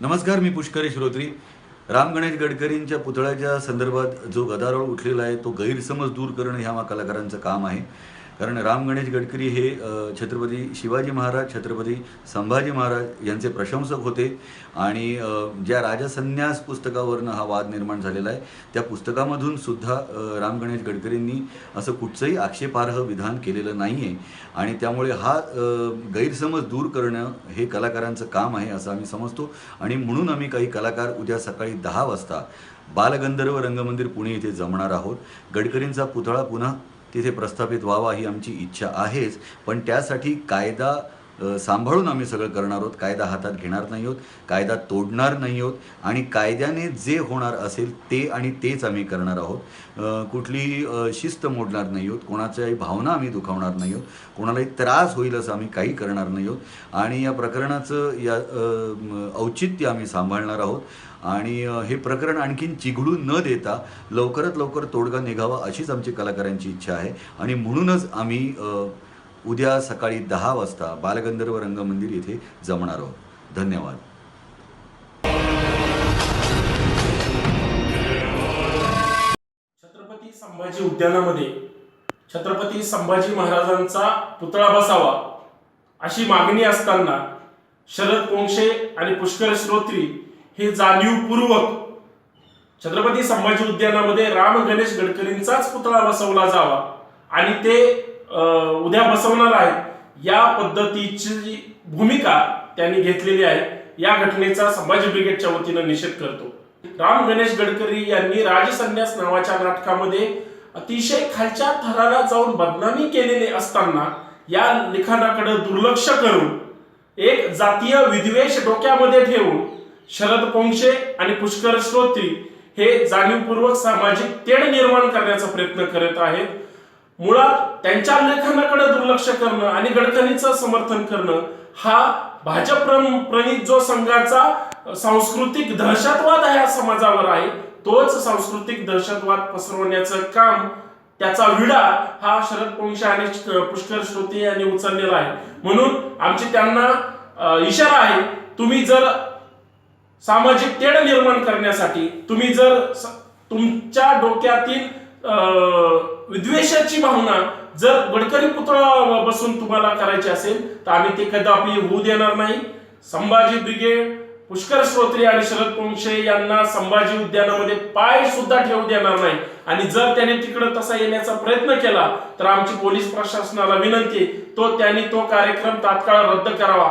नमस्कार मी पुष्करी श्रोत्री. राम गणेश गडकरींच्या पुतळ्याच्या संदर्भात जो गदारोळ उठलेला आहे तो गैरसमज दूर करणं ह्या कलाकारांचं काम आहे. कारण राम गणेश गडकरी हे छत्रपती शिवाजी महाराज छत्रपती संभाजी महाराज यांचे प्रशंसक होते. आणि ज्या राजसन्यास पुस्तकावरनं हा वाद निर्माण झालेला आहे त्या पुस्तकामधून सुद्धा राम गणेश गडकरींनी असं कुठचंही आक्षेपार्ह विधान केलेलं नाही आहे आणि त्यामुळे हा गैरसमज दूर करणं हे कलाकारांचं काम आहे असं आम्ही समजतो. आणि म्हणून आम्ही काही कलाकार उद्या सकाळी दहा वाजता बालगंधर्व रंगमंदिर पुणे इथे जमणार आहोत. गडकरींचा पुतळा पुन्हा तिथे प्रस्थापित व्हावा ही आमची इच्छा आहेच. पण त्यासाठी कायदा सांभाळून आम्ही सगळं करणार आहोत. कायदा हातात घेणार नाही आहोत. कायदा तोडणार नाही आहोत. आणि कायद्याने जे होणार असेल ते आणि तेच आम्ही करणार आहोत. कुठली कुठलीही शिस्त मोडणार नाही आहोत. कोणाच्याही भावना आम्ही दुखावणार नाही आहोत. कोणालाही त्रास होईल असं आम्ही काही करणार नाही आहोत. आणि या प्रकरणाचं या औचित्य आम्ही सांभाळणार आहोत. आणि हे प्रकरण आणखीन चिघळू न देता लवकरात लवकर तोडगा निघावा अशीच आमची कलाकारांची इच्छा आहे. आणि म्हणूनच आम्ही उद्या सकाळी दहा वाजता बालगंधर्व रंगमंदिर येथे जमणार आहोत. धन्यवाद. छत्रपती संभाजी उद्यानामध्ये छत्रपती संभाजी महाराजांचा पुतळा बसावा अशी मागणी असताना शरद कोंशे आणि पुष्कर श्रोत्री हे जाणीवपूर्वक छत्रपती संभाजी उद्यानामध्ये राम गणेश गडकरींचाच पुतळा बसवला जावा आणि ते उद्या बसवणार आहे. या पद्धतीची भूमिका त्यांनी घेतलेली आहे. या घटनेचा संभाजी ब्रिगेडच्या वतीनं निषेध करतो. राम गणेश गडकरी यांनी राजसन्यास नावाच्या नाटकामध्ये अतिशय खालच्या थराला जाऊन बदनामी केलेले असताना या लिखाणाकडे दुर्लक्ष करून एक जातीय विद्वेष डोक्यामध्ये ठेवून शरद पोंक्षे आणि पुष्कर श्रोत्री हे जाणीवपूर्वक सामाजिक तेढ निर्माण करण्याचा प्रयत्न करत आहेत. मुळात त्यांच्या लेखनाकडे दुर्लक्ष करणं आणि गडकरींचं समर्थन करणं हा भाजप प्रणित जो संघाचा सांस्कृतिक दहशतवाद या समाजावर आहे तोच सांस्कृतिक दहशतवाद पसरवण्याचं काम त्याचा विडा हा शरद पंश आणि पुष्कर श्रोते यांनी उचललेला आहे. म्हणून आमची त्यांना इशारा आहे तुम्ही जर सामाजिक तेढ निर्माण करण्यासाठी तुम्ही जर तुमच्या डोक्यातील विद्वेषाची भावना जर गडकरी पुतळा बसून तुम्हाला करायची असेल तर आम्ही ते कदापि होऊ देणार नाही. संभाजी ब्रिगेड पुष्कर श्रोत्री आणि शरद पोंक्षे यांना संभाजी उद्यानामध्ये पाय सुद्धा ठेवू देणार नाही. आणि जर त्याने तिकडे तसा येण्याचा प्रयत्न केला तर आमची पोलीस प्रशासनाला विनंती तो त्यांनी तो कार्यक्रम तात्काळ रद्द करावा.